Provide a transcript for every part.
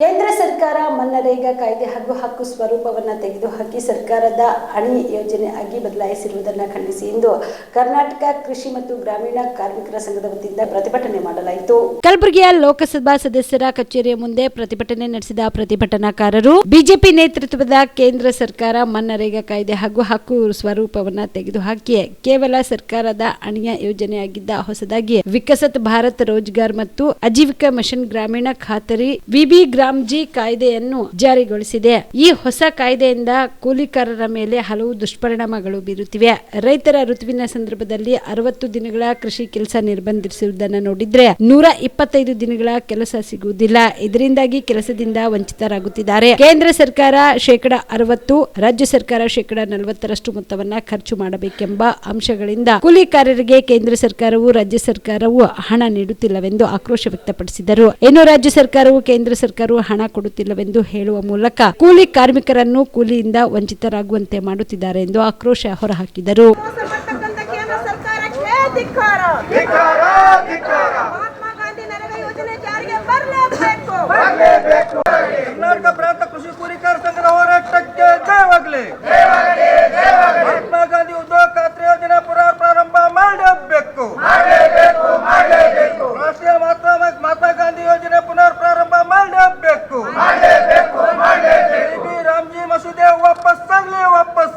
ಕೇಂದ್ರ ಸರ್ಕಾರ ಮನ್ನರೇಗಾ ಕಾಯ್ದೆ ಹಾಗೂ ಹಕ್ಕು ಸ್ವರೂಪವನ್ನು ತೆಗೆದುಹಾಕಿ ಸರ್ಕಾರದ ಅಣಿ ಯೋಜನೆ ಆಗಿ ಬದಲಾಯಿಸಿರುವುದನ್ನು ಖಂಡಿಸಿ ಇಂದು ಕರ್ನಾಟಕ ಕೃಷಿ ಮತ್ತು ಗ್ರಾಮೀಣ ಕಾರ್ಮಿಕರ ಸಂಘದ ವತಿಯಿಂದ ಪ್ರತಿಭಟನೆ ಮಾಡಲಾಯಿತು. ಕಲಬುರಗಿಯ ಲೋಕಸಭಾ ಸದಸ್ಯರ ಕಚೇರಿಯ ಮುಂದೆ ಪ್ರತಿಭಟನೆ ನಡೆಸಿದ ಪ್ರತಿಭಟನಾಕಾರರು ಬಿಜೆಪಿ ನೇತೃತ್ವದ ಕೇಂದ್ರ ಸರ್ಕಾರ ಮನ್ನರೇಗಾ ಕಾಯ್ದೆ ಹಾಗೂ ಹಕ್ಕು ಸ್ವರೂಪವನ್ನು ತೆಗೆದುಹಾಕಿ ಕೇವಲ ಸರ್ಕಾರದ ಅಣಿಯ ಯೋಜನೆಯಾಗಿದ್ದ ಹೊಸದಾಗಿ ವಿಕಸತ್ ಭಾರತ್ ರೋಜ್ಗಾರ್ ಮತ್ತು ಆಜೀವಿಕಾ ಮಿಷನ್ ಗ್ರಾಮೀಣ ಖಾತರಿ ವಿಬಿ ಗ್ರಾಮ್ಜಿ ಕಾಯ್ದೆಯನ್ನು ಜಾರಿಗೊಳಿಸಿದೆ. ಈ ಹೊಸ ಕಾಯ್ದೆಯಿಂದ ಕೂಲಿಕಾರರ ಮೇಲೆ ಹಲವು ದುಷ್ಪರಿಣಾಮಗಳು ಬೀರುತ್ತಿವೆ. ರೈತರ ಋತುವಿನ ಸಂದರ್ಭದಲ್ಲಿ ಅರವತ್ತು ದಿನಗಳ ಕೃಷಿ ಕೆಲಸ ನಿರ್ಬಂಧಿಸುವುದನ್ನು ನೋಡಿದ್ರೆ ನೂರ ಇಪ್ಪತ್ತೈದು ದಿನಗಳ ಕೆಲಸ ಸಿಗುವುದಿಲ್ಲ. ಇದರಿಂದಾಗಿ ಕೆಲಸದಿಂದ ವಂಚಿತರಾಗುತ್ತಿದ್ದಾರೆ. ಕೇಂದ್ರ ಸರ್ಕಾರ ಶೇಕಡ ಅರವತ್ತು, ರಾಜ್ಯ ಸರ್ಕಾರ ಶೇಕಡ ನಲವತ್ತರಷ್ಟು ಮೊತ್ತವನ್ನ ಖರ್ಚು ಮಾಡಬೇಕೆಂಬ ಅಂಶಗಳಿಂದ ಕೂಲಿಕಾರರಿಗೆ ಕೇಂದ್ರ ಸರ್ಕಾರವು ರಾಜ್ಯ ಸರ್ಕಾರವು ಹಣ ನೀಡುತ್ತಿಲ್ಲವೆಂದು ಆಕ್ರೋಶ ವ್ಯಕ್ತಪಡಿಸಿದರು. ಇನ್ನು ರಾಜ್ಯ ಸರ್ಕಾರವು ಕೇಂದ್ರ ಸರ್ಕಾರವು ಹಣ ಕೊಡುತ್ತಿಲ್ಲವೆಂದು ಹೇಳುವ ಮೂಲಕ ಕೂಲಿ ಕಾರ್ಮಿಕರನ್ನು ಕೂಲಿಯಿಂದ ವಂಚಿತರಾಗುವಂತೆ ಮಾಡುತ್ತಿದ್ದಾರೆ ಎಂದು ಆಕ್ರೋಶ ಹೊರಹಾಕಿದರು ಮೋಸಪಟ್ಟಂತ ಕೇಂದ್ರ ಸರ್ಕಾರಕ್ಕೆ ಧಿಕ್ಕಾರ ಧಿಕ್ಕಾರ ಧಿಕ್ಕಾರ ಮಹಾತ್ಮ ಗಾಂಧಿ ನರೇಗಾ ಯೋಜನೆ ಜಾರಿಗೆ ಬರಲೇಬೇಕು ಕರ್ನಾಟಕ ಪ್ರಾಂತ ಕೃಷಿ ಕೂಲಿಕಾರ ಸಂಘದ ಹೋರಾಟಕ್ಕೆ ಜಯವಾಗಲಿ ಮಹಾತ್ಮ ಗಾಂಧಿ ಉದ್ಯೋಗ ಖಾತ್ರಿ ಯೋಜನೆ ಪುನರ್ ಪ್ರಾರಂಭ ಮಾಡಬೇಕು ರಾಷ್ಟ್ರೀಯ ಮಹಾತ್ಮ ಮಹಾತ್ಮ ಗಾಂಧಿ ಯೋಜನೆ ಪುನರ್ ಪ್ರಾರಂಭ ಮಾಡಬೇಕು ಬಿ ರಾಮ್ಜಿ ಮಸೂದೆ ವಾಪಸ್ ಆಗ್ಲಿ ವಾಪಸ್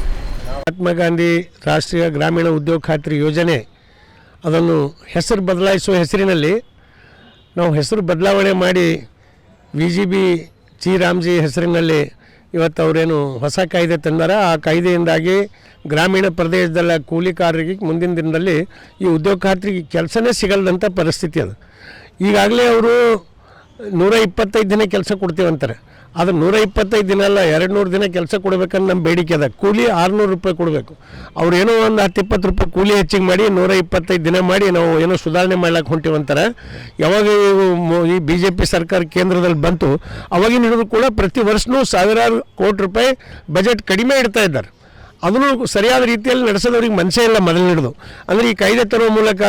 ಮಹಾತ್ಮ ಗಾಂಧಿ ರಾಷ್ಟ್ರೀಯ ಗ್ರಾಮೀಣ ಉದ್ಯೋಗ ಖಾತ್ರಿ ಯೋಜನೆ, ಅದನ್ನು ಹೆಸರು ಬದಲಾಯಿಸುವ ಹೆಸರಿನಲ್ಲಿ ನಾವು ಹೆಸರು ಬದಲಾವಣೆ ಮಾಡಿ V G B G Ramji ಹೆಸರಿನಲ್ಲಿ ಇವತ್ತು ಅವರೇನು ಹೊಸ ಕಾಯ್ದೆ ತಂದಾರ. ಆ ಕಾಯ್ದೆಯಿಂದಾಗಿ ಗ್ರಾಮೀಣ ಪ್ರದೇಶದಲ್ಲ ಕೂಲಿಕಾರರಿಗೆ ಮುಂದಿನ ದಿನದಲ್ಲಿ ಈ ಉದ್ಯೋಗ ಖಾತ್ರಿಗೆ ಕೆಲಸನೇ ಸಿಗಲ್ದಂಥ ಪರಿಸ್ಥಿತಿ ಅದು. ಈಗಾಗಲೇ ಅವರು ನೂರ ಇಪ್ಪತ್ತೈದು ದಿನ ಕೆಲಸ ಕೊಡ್ತೀವಂತಾರೆ. ಆದರೆ ನೂರ ಇಪ್ಪತ್ತೈದು ದಿನ ಅಲ್ಲ, ಎರಡು ನೂರು ದಿನ ಕೆಲಸ ಕೊಡಬೇಕಂದ್ರೆ ನಮ್ಮ ಬೇಡಿಕೆ ಅದ. ಕೂಲಿ ಆರುನೂರು ರೂಪಾಯಿ ಕೊಡಬೇಕು. ಅವ್ರು ಏನೋ ಒಂದು ಹತ್ತು ಇಪ್ಪತ್ತು ರೂಪಾಯಿ ಕೂಲಿ ಹೆಚ್ಚಿಗೆ ಮಾಡಿ ನೂರ ಇಪ್ಪತ್ತೈದು ದಿನ ಮಾಡಿ ನಾವು ಏನೋ ಸುಧಾರಣೆ ಮಾಡ್ಲಿಕ್ಕೆ ಹೊಂಟಿವಂತಾರೆ ಯಾವಾಗ ಈ ಬಿ ಜೆ ಪಿ ಸರ್ಕಾರ ಕೇಂದ್ರದಲ್ಲಿ ಬಂತು, ಅವಾಗಿನ ಹಿಡಿದು ಕೂಡ ಪ್ರತಿ ವರ್ಷನೂ ಸಾವಿರಾರು ಕೋಟಿ ರೂಪಾಯಿ ಬಜೆಟ್ ಕಡಿಮೆ ಇಡ್ತಾ ಇದ್ದಾರೆ. ಅದನ್ನು ಸರಿಯಾದ ರೀತಿಯಲ್ಲಿ ನಡೆಸೋದವ್ರಿಗೆ ಮನಸ್ಸೇ ಇಲ್ಲ ಮೊದಲು ಹಿಡಿದು. ಅಂದರೆ ಈ ಕಾಯ್ದೆ ತರುವ ಮೂಲಕ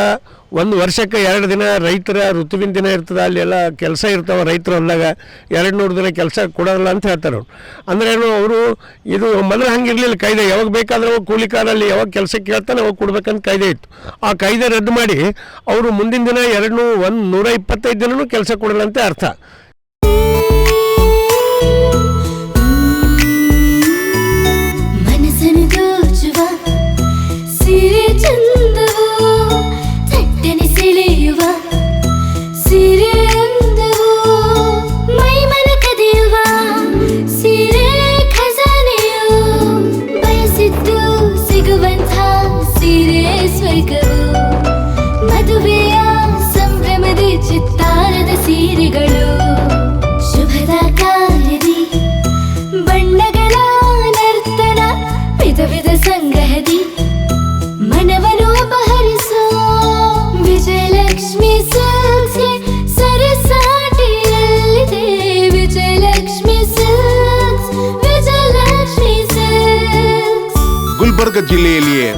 ಒಂದು ವರ್ಷಕ್ಕೆ ಎರಡು ದಿನ ರೈತರ ಋತುವಿನ ದಿನ ಇರ್ತದೆ ಅಲ್ಲಿ ಎಲ್ಲ ಕೆಲಸ ಇರ್ತಾವೆ ರೈತರು ಅಂದಾಗ ಎರಡು ನೂರು ದಿನ ಕೆಲಸ ಕೊಡೋಲ್ಲ ಅಂತ ಹೇಳ್ತಾರೆ ಅವ್ರು. ಏನು, ಅವರು ಇದು ಮೊದಲು ಹಂಗಿರಲಿಲ್ಲ ಕಾಯ್ದೆ, ಯಾವಾಗ ಬೇಕಾದ್ರೆ ಕೂಲಿಕಾರಲ್ಲಿ ಯಾವಾಗ ಕೆಲಸ ಕೇಳ್ತಾನೆ ಅವಾಗ ಕೊಡ್ಬೇಕಂತ ಕಾಯ್ದೆ ಇತ್ತು. ಆ ಕಾಯ್ದೆ ರದ್ದು ಮಾಡಿ, ಅವರು ಮುಂದಿನ ದಿನ ಎರಡು ಒಂದು ನೂರ ಇಪ್ಪತ್ತೈದು ದಿನವೂ ಕೆಲಸ ಕೊಡಲ್ಲ ಅಂತ ಅರ್ಥ.